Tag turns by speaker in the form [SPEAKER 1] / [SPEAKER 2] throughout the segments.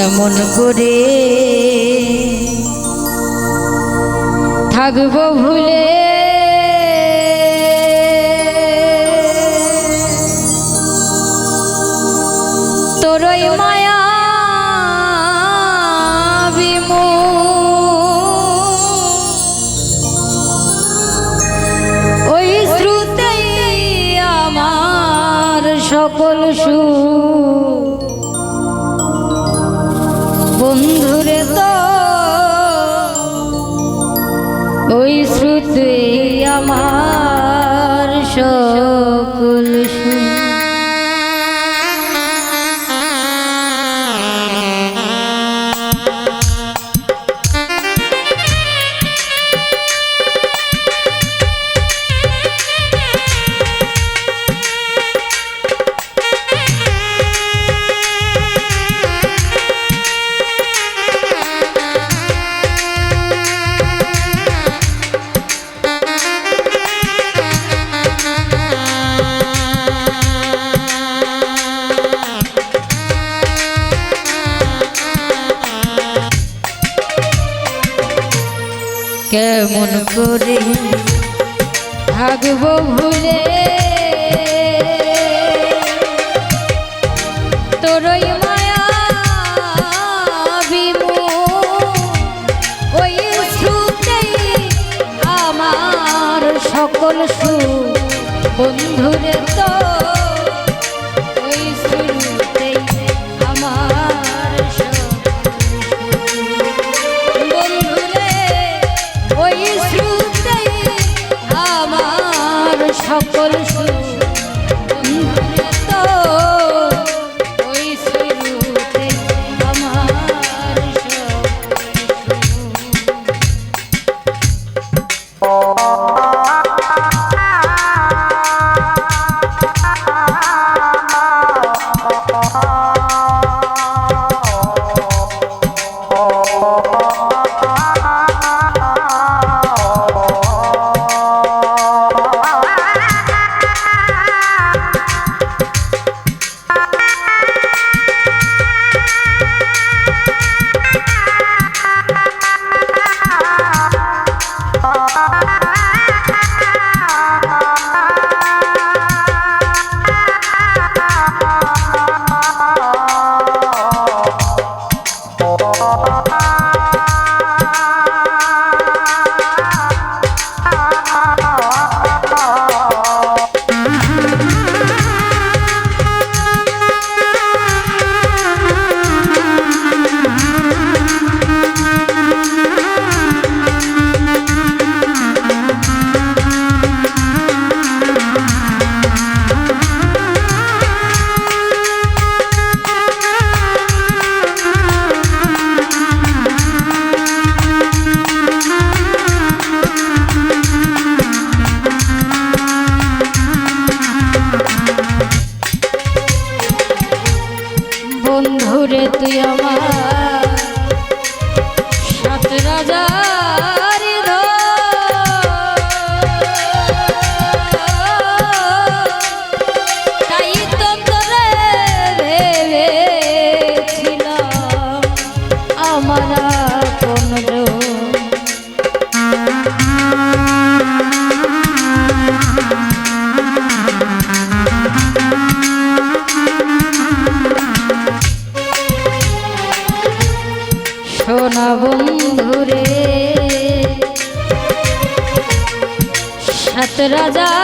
[SPEAKER 1] কেমন করে? থাকব ভুলে ওই শ্রুতি আমার সকল কেমন করে? থাকব ভুলে বসু রাজা রাজা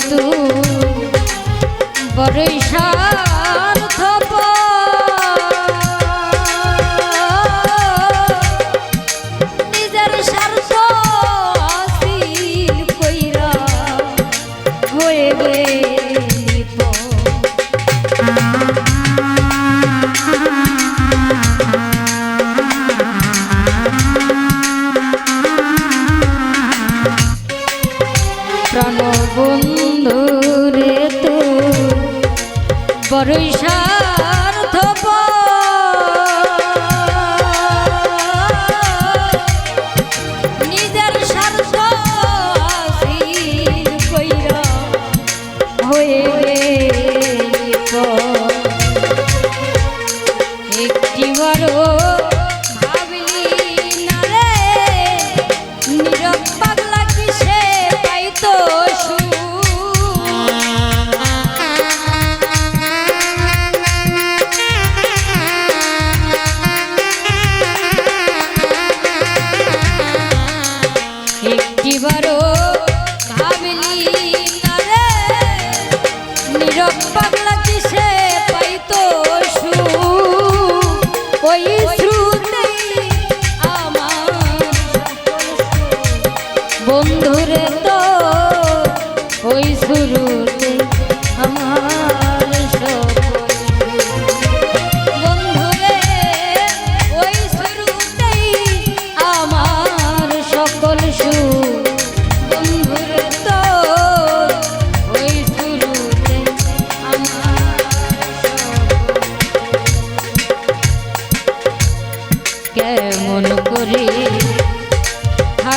[SPEAKER 1] তুই বড়ই সা পাগলা কিসে? তাই তো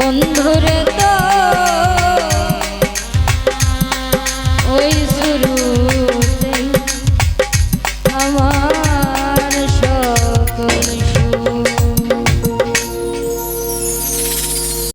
[SPEAKER 1] বন্ধুরে তো